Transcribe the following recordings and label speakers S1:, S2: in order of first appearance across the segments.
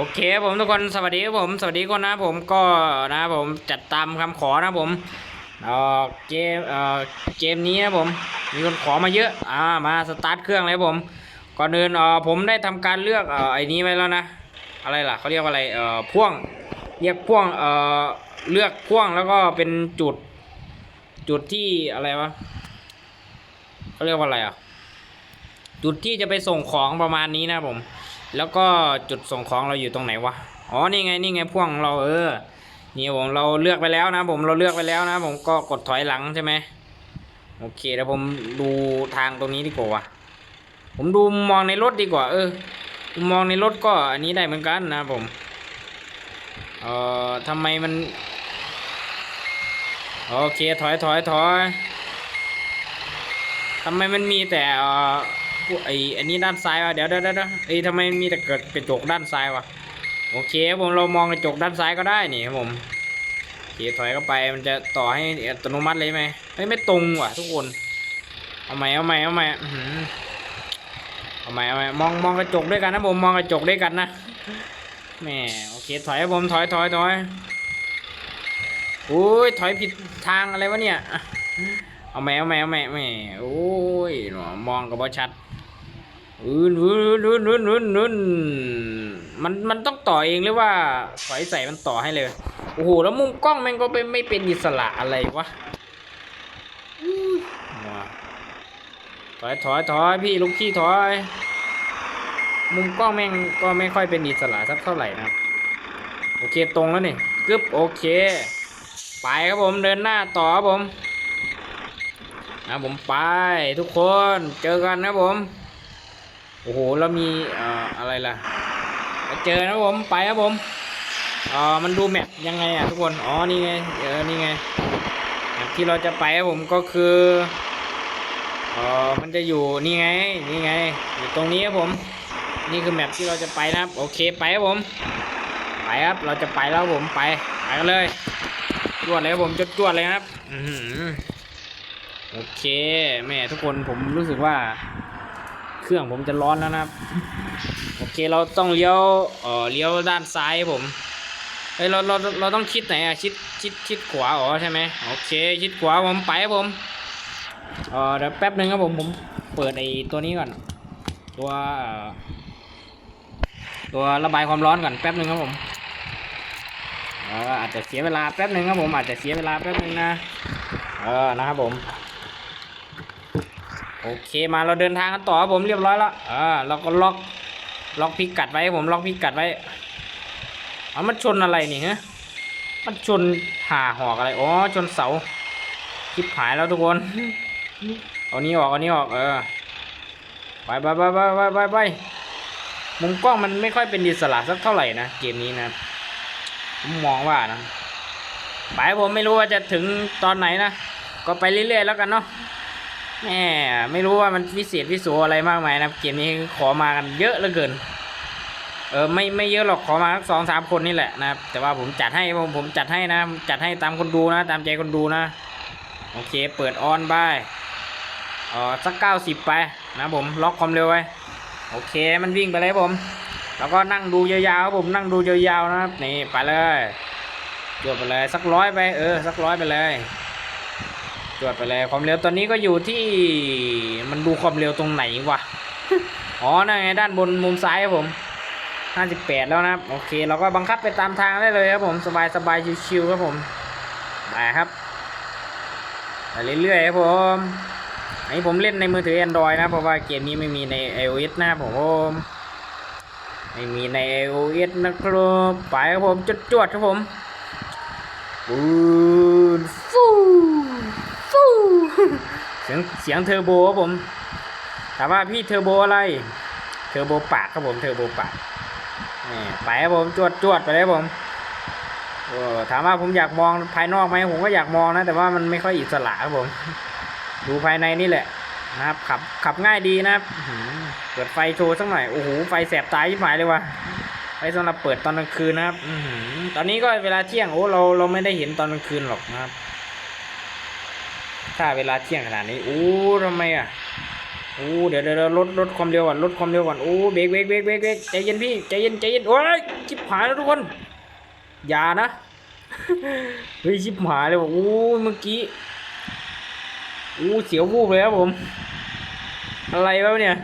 S1: โอเคผมทุกคนสวัสดีครับผมสวัสดีคนนะผมก็นะผมจัดตามคำขอนะผมเออเกมเออเกมนี้นะผม มีคนขอมาเยอะอ่ามาสตาร์ทเครื่องเลยผมก่อนอื่นเออผมได้ทำการเลือกเออไอ้นี้ไว้แล้วนะอะไรล่ะเขาเรียกว่าอะไรเออพ่วงเรียกพ่วงเออเลือกพ่วงแล้วก็เป็นจุดจุดที่อะไรวะเขาเรียกว่าอะไรอะจุดที่จะไปส่งของประมาณนี้นะผม แล้วก็จุดส่งของเราอยู่ตรงไหนวะ อ๋อ นี่ไง นี่ไงพ่วงเราเออ นี่ผมเราเลือกไปแล้วนะ ผมเราเลือกไปแล้วนะ ผมก็กดถอยหลังใช่ไหมโอเคเดี๋ยวผมดูทางตรงนี้ดีกว่า ผมดูมองในรถดีกว่า เออ มองในรถก็อันนี้ได้เหมือนกันนะผม เอ่อทำไมมัน โอเคถอยถอยถอยทำไมมันมีแต่เอ่อ กไอ้อันนี้ด้านซ้ายวะเดี๋ยวเดี๋ยวเดี๋ยวเอ้ยทำไมมีแต่เกิดกระจกด้านซ้ายวะโอเคครับผมเรามองกระจกด้านซ้ายก็ได้นี่ครับผมเคถอยเข้าไปมันจะต่อให้อัตโนมัติเลยไหมเฮ้ยไม่ตรงว่ะ ทุกคนเอาใหม่เอาใหม่เอาใหม่เอาใหม่เอาใหม่มองมองกระจกด้วยกันนะผมมองกระจกด้วยกันนะแหม่โอเคถอยครับผมถอยถอยถอยโอ้ยถอยผิดทางอะไรวะเนี่ยเอาใหม่เอาใหม่เอาใหม่แม่โอ้ยหนอมองกับบ่ชัด อืนอืนอืนอืนอืนอืนมันมันต้องต่อเองหรือว่าถอยใส่มันต่อให้เลย โอ้โห แล้วมุมกล้องแม่งก็เป็นไม่เป็นอิสระอะไรวะถอยถอยถอยพี่ลูกพี่ถอย มุมกล้องแม่งก็ไม่ค่อยเป็นอิสระสักเท่าไหร่นะโอเคตรงแล้วนี่กึบโอเค ไปครับผมเดินหน้าต่อครับผมนะผมไปทุกคนเจอกันนะผม โอ้โหแล้วมีอะไรล่ะเจอนะผมไปครับผมอ่อมันดูแมปยังไงอะทุกคนอ๋อนี่ไงเออนี่ไงแมปที่เราจะไปครับผมก็คือเอ่อมันจะอยู่นี่ไงนี่ไงอยู่ตรงนี้ครับผม นี่คือแมปที่เราจะไปนะครับโอเคไปครับผม ไปครับเราจะไปแล้วครับผมไปไปกันเลยจวดเลยครับผมจดจวดเลยครับอืโอเคแม่ทุกคนผมรู้สึกว่า เครื่องผมจะร้อนแล้วนะครับ โอเคเราต้องเลี้ยวเออเลี้ยวด้านซ้ายผมเฮ้ยเราเราเราต้องชิดไหนอะชิดชิดชิดขวาอ๋อใช่ไหมโอเคชิดขวาผมไปครับผมเออเดี๋ยวแป๊บหนึ่งครับผมผมเปิดไอ้ตัวนี้ก่อน ตัวตัวระบายความร้อนก่อนแป๊บหนึ่งครับผมเอออาจจะเสียเวลาแป๊บหนึ่งครับผมอาจจะเสียเวลาแป๊บหนึ่งนะเออนะครับผม โอเคมาเราเดินทางกันต่อครับผมเรียบร้อยแล้วอ่าเราก็ล็อกล็อกพิกัดไว้ผมล็อกพิกัดไว้เอามันชนอะไรนี่ฮะมันชนผ่าหอกอะไรอ๋อชนเสาคลิปหายแล้วทุกคนเอานี้ออกเอานี้ออกเออไปไปไปไปไปไปไปมุมกล้องมันไม่ค่อยเป็นอิสระสักเท่าไหร่นะเกมนี้นะผมมองว่านะไปผมไม่รู้ว่าจะถึงตอนไหนนะก็ไปเรื่อยๆแล้วกันเนาะ แหมไม่รู้ว่ามันวิเศษวิโสอะไรมากมายนะเกมนี้ขอมากันเยอะเหลือเกิน เออไม่ไม่เยอะหรอกขอมาสองสามคนนี่แหละนะครับแต่ว่าผมจัดให้ผมผมจัดให้นะจัดให้ตามคนดูนะ ตามใจคนดูนะ โอเค เปิดออนบายเออสักเก้าสิบไปนะผมล็อกความเร็วไว้โอเคมันวิ่งไปเลยผม แล้วก็นั่งดูยาวๆครับผมนั่งดูยาวๆนะครับนี่ไปเลยจวดไปเลยสักร้อยไปเออสักร้อยไปเลย จวดไปเลยความเร็วตอนนี้ก็อยู่ที่มันดูความเร็วตรงไหนวะอ๋อนั่นไงด้านบนมุมซ้ายครับผม 58 แล้วนะครับ โอเค เราก็บังคับไปตามทางได้เลยครับผม สบายสบายชิวๆครับผมไปครับไปเรื่อยๆครับผมอันนี้ผมเล่นในมือถือ Android นะ เพราะว่าเกมนี้ไม่มีใน iOS นะครับผมไม่มีใน iOS นะครับไปครับผมจวดๆครับผมปูนฟูฟู เสียงเสียงเทอร์โบครับผม ถามว่าพี่เทอร์โบอะไร เทอร์โบปากครับผม เทอร์โบปากนี่ไปครับผมจวดจวดไปเลยครับผมโอ้ถามว่าผมอยากมองภายนอกไหมผมก็อยากมองนะ แต่ว่ามันไม่ค่อยอิสระครับผม ดูภายในนี่แหละนะครับ ขับขับง่ายดีนะครับเปิดไฟโชว์สักหน่อย โอ้โห ไฟแสบตายิ่หายเลยว่ะไฟสำหรับเปิดตอนกลางคืนนะครับอื้อหือตอนนี้ก็เวลาเที่ยง โอ้ เราเราไม่ได้เห็นตอนกลางคืนหรอกนะครับ ถ้าเวลาเที่ยงขนาดนี้โอ้ทำไมอะโอ้เดี๋ยวเดี๋ยวเดี๋ยวลดลดความเร็วก่อนลดความเร็วก่อนโอ้เบรกเบรกเบรกเบรกเบรกใจเย็นพี่ใจเย็นใจเย็นโอ้ยชิบหายแล้วทุกคนอย่านะเฮ้ยชิบหายเลยว่ะโอ้เมื่อกี้โอ้เสียววูบเลยครับผม อะไรวะเนี่ย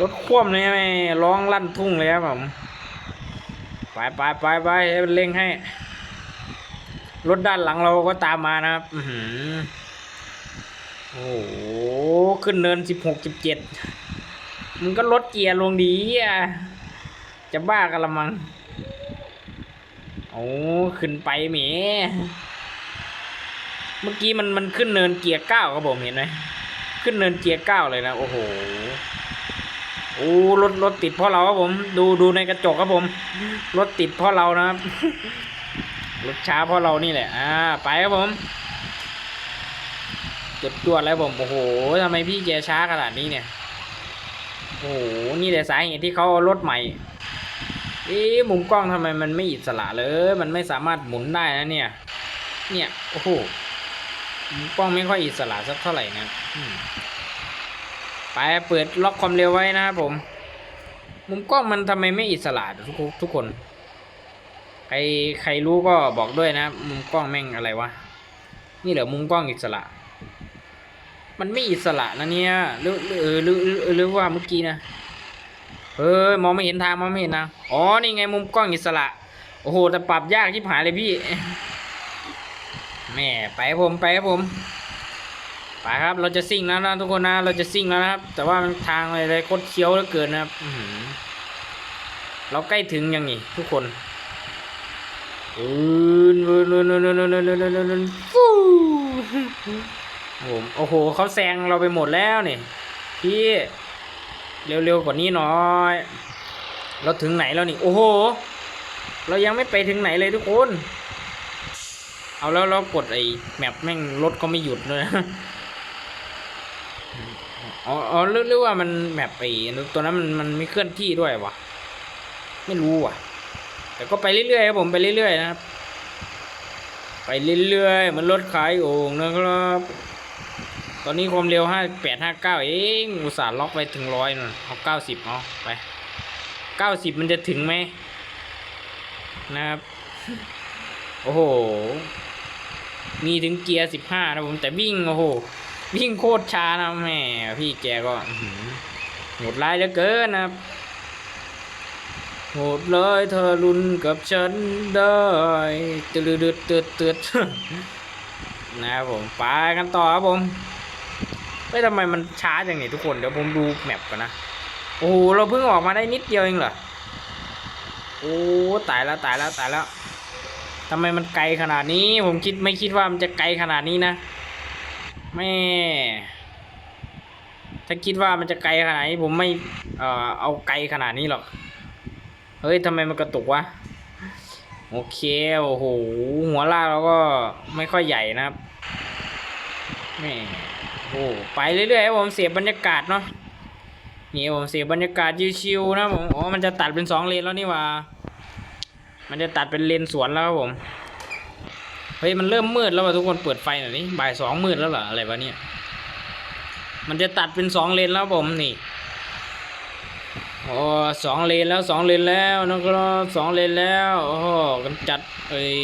S1: รถคว่ำเลยแม่ร้องลั่นทุ่งเลยครับผมไปไปไปไปเร่งให้ รถด้านหลังเราก็ตามมานะครับอโอ้โห ขึ้นเนินสิบหกสิบเจ็ดมันก็ลดเกียร์ลงดีอะ จะบ้ากันละมังโอ้ขึ้นไปแหมเมื่อกี้มันมันขึ้นเนินเกียร์เก้าครับผมเห็นไหมขึ้นเนินเกียร์เก้าเลยนะ โอ้โหโอ้รถรถติดเพราะเราครับผม ดูดูในกระจกครับผม รถติดเพราะเรานะครับ รถช้าเพราะเรานี่แหละ อ่า ไปครับผมจุดจวแล้วผม โอ้โหทำไมพี่แกช้าขนาดนี้เนี่ย โอ้โห นี่แหละสาเหตุที่เขาเอารถใหม่ เอ๊ะ มุมกล้องทำไมมันไม่อิสระเลย มันไม่สามารถหมุนได้นะเนี่ย เนี่ย โอ้โห มุมกล้องไม่ค่อยอิสระสักเท่าไหร่นะไปเปิดล็อกความเร็วไว้นะครับผม มุมกล้องมันทำไมไม่อิสระทุกทุกคน ใครใครรู้ก็บอกด้วยนะ มุมกล้องแม่งอะไรวะ นี่เหรอมุมกล้องอิสระ มันไม่อิสระนะเนี่ยหรือหรือเออหรือหรือว่าเมื่อกี้นะเฮ้ยมองไม่เห็นทางมองไม่เห็นทาอ๋อนี่ไงมุมกล้องอิสระ โอ้โหแต่ปรับยากที่ผายเลยพี่แม่ไปครับผมไปครับผมไปครับเราจะซิ่งแล้วนะทุกคนนะเราจะซิ่งแล้วนะครับ แต่ว่ามันทางอะไรๆคดเคี้ยวเหลือเกินนะครับเราใกล้ถึงยังนี่ทุกคน อืนอืนอืนอืนอืนอืนอืนฟูผมโอ้โหเขาแซงเราไปหมดแล้วนี่พี่เร็วๆกว่านี้หน่อย เราถึงไหนแล้วนี่ โอ้โห เรายังไม่ไปถึงไหนเลยทุกคน เอาแล้วเรากดไอ้แมพแม่งรถก็ไม่หยุดเลยนะอ๋อหรือว่ามันแมปไอ้ตัวนั้นมันมันไม่เคลื่อนที่ด้วยวะไม่รู้ว่ะ แต่ก็ไปเรื่อยๆครับผมไปเรื่อยๆนะครับ ไปเรื่อยๆมันรถขายโอ่งนะครับ ตอนนี้ความเร็วห้าแปดห้าเก้าเองอุตส่าห์ล็อกไปถึงร้อยน่ะเอาเก้าสิบเอาไปเก้าสิบมันจะถึงไหมนะครับ โอ้โห มีถึงเกียร์สิบห้านะผมแต่วิ่งโอ้โห วิ่งโคตรช้านะแม่พี่แกก็หือโหดร้ายเหลือเกินนะครับ โหดเลยเธอรุนกับฉันได้ตืดตืดตืดตืดนะครับผมไปกันต่อครับผมไม่ทำไมมันช้าจังนี่ทุกคนเดี๋ยวผมดูแมปก่อนนะโอ้โหเราเพิ่งออกมาได้นิดเดียวเองเหรอโอ้ตายแล้วตายแล้วตายแล้วทำไมมันไกลขนาดนี้ ผมคิดไม่คิดว่ามันจะไกลขนาดนี้นะแม่ถ้าคิดว่ามันจะไกลขนาดนี้ผมไม่เอ่อเอาไกลขนาดนี้หรอก ฮ้ยทำไมมันกระตุกวะ โอเค โอ้โห หัวลากเราก็ไม่ค่อยใหญ่นะครับแม่โอ้ไปเรื่อยๆผมเสียบรรยากาศเนาะนี่ผมเสียบรรยากาศชิวๆนะผมอ๋อมันจะตัดเป็นสองเลนแล้วนี่ว่า มันจะตัดเป็นเลนสวนแล้วครับผมเฮ้ยมันเริ่มมืดแล้วว่ะทุกคนเปิดไฟหน่อยนี่บ่ายสองมืดแล้วเหรออะไรวะเนี่ย มันจะตัดเป็นสองเลนแล้วผมนี่ โอ้สองเลนแล้วสองเลนแล้วนะครับสองเลนแล้วโอ้กำจัดเอ้ย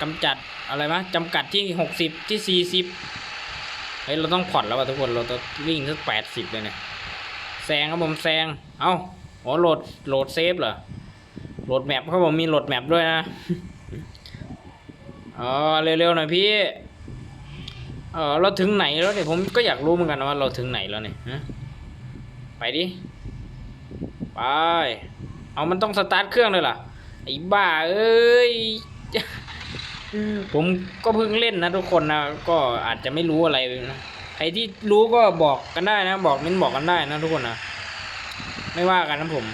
S1: กำจัดอะไรวะจำกัดที่หกสิบที่สี่สิบเฮ้ยเราต้องผ่อนแล้วว่ะทุกคนเราต้องวิ่งสักแปดสิบเลยเนี่ยแซงครับผมแซงเอ้าโอ้โหลดโหลดเซฟเหรอโหลดแมปครับผมมีโหลดแมปด้วยนะอ๋อเร็วๆหน่อยพี่เออเราถึงไหนแล้วเนี่ยผมก็อยากรู้เหมือนกันนะว่าเราถึงไหนแล้วเนี่ยฮะไปดิ ไปเอามันต้องสตาร์ทเครื่องเลยล่ะไอ้บ้าเอ้ยผมก็เพิ่งเล่นนะทุกคนนะก็อาจจะไม่รู้อะไรนะใครที่รู้ก็บอกกันได้นะ บอกเม้นบอกกันได้นะทุกคนนะไม่ว่ากันนะผม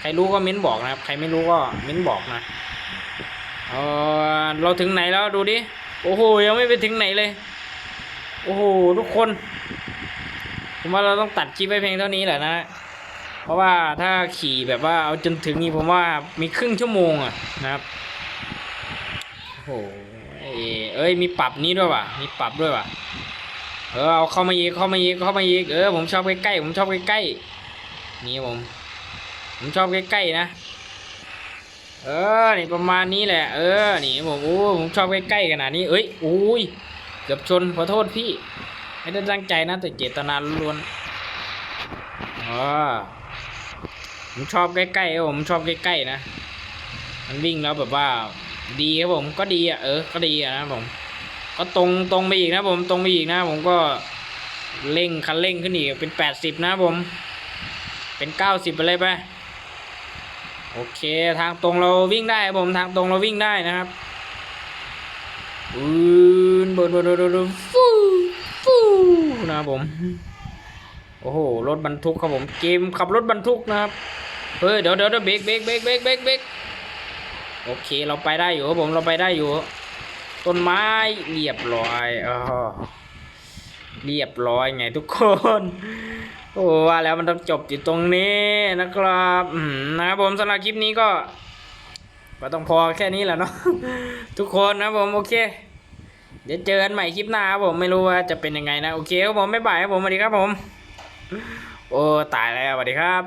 S1: ใครรู้ก็เม้นบอกนะครับ ใครไม่รู้ก็เม้นบอกนะเออเราถึงไหนแล้วดูดิโอ้โหยังไม่ไปถึงไหนเลย โอ้โหทุกคนผมว่าเราต้องตัดคลิปไว้เพียงเท่านี้แหละนะ เพราะว่าถ้าขี่แบบว่าเอาจนถึงนี่ผมว่ามีครึ่งชั่วโมงอะนะครับโอ้โหเอ้ยมีปรับนี้ด้วยว่ะ มีปรับด้วยว่ะ เออเอาเข้ามาอีกเข้ามาอีกเข้ามาอีกเออผมชอบใกล้ๆผมชอบใกล้ๆนี่ผม ผมชอบใกล้ๆนะ เออนี่ประมาณนี้แหละ เออนี่ผมโอ้ผมชอบใกล้ๆขนาดนี้ เอ้ยอุ้ยเกือบชนขอโทษพี่ไม่ได้ตั้งใจนะแต่เจตนาล้วนอ๋อ ผมชอบใกล้ๆครับผมชอบใกล้ๆนะ มันวิ่งแล้วแบบว่า ดีครับผมก็ดีอะเออ ก็ดีอะนะผม ก็ตรงตรงไปอีกนะผมตรงไปอีกนะ ผมก็เร่งคันเร่งขึ้นอีกเป็นแปดสิบนะผม เป็นเก้าสิบไปเลยไปโอเคทางตรงเราวิ่งได้ครับผมทางตรงเราวิ่งได้นะครับอืนบนบนบนบนฟูฟูนะครับผม โอ้โหรถบรรทุกครับผมเกมขับรถบรรทุกนะครับ เฮ้ยเดี๋ยวเดี๋ยวเดี๋ยวเบรกเบรกเบรกเบรกเบรกเบรกโอเคเราไปได้อยู่ครับผมเราไปได้อยู่ ต้นไม้เรียบร้อยอ๋อเรียบร้อยไงทุกคนโอ้ว่าแล้วมันต้องจบอยู่ตรงนี้นะครับนะครับผมสำหรับคลิปนี้ก็ก็ต้องพอแค่นี้แหละเนาะทุกคนนะครับผมโอเค เดี๋ยวเจอกันใหม่คลิปหน้าครับผมไม่รู้ว่าจะเป็นยังไงนะโอเคครับผมบ๊ายบายครับผมสวัสดีครับผม โอ้ตายแล้วสวัสดีครับ